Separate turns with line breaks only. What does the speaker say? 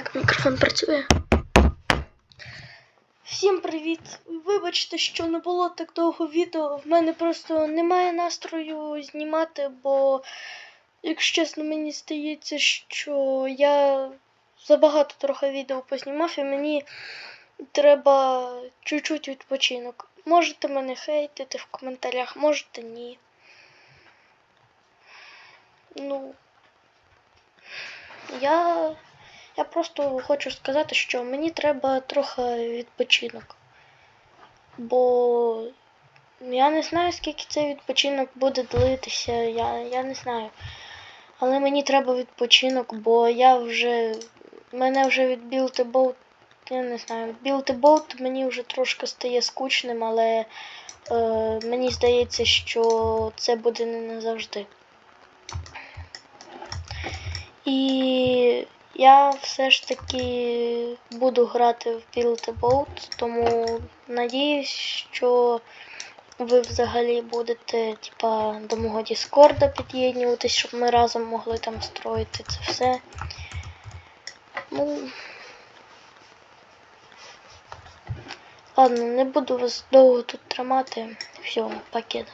Мікрофон працює. Всім привіт! Вибачте, що не було так довго відео. В мене просто немає настрою знімати, бо, якщо чесно, мені здається, що я забагато трохи відео познімав і мені треба чуть-чуть відпочинок. Можете мене хейтити в коментарях, можете ні. Ну, я, я просто хочу сказати, що мені треба трохи відпочинок. Бо я не знаю, скільки цей відпочинок буде длитися, я, я не знаю. Але мені треба відпочинок, бо я вже. Мене вже від Білтебоут, я не знаю, від Білтебоут мені вже трошки стає скучним, але е, мені здається, що це буде не назавжди. І я все ж таки буду грати в Build a Boat, тому надіюсь, що ви взагалі будете типа, до мого Діскорда під'єднуватись, щоб ми разом могли там строїти це все. Ну. Ладно, не буду вас довго тут тримати. Все, пакет.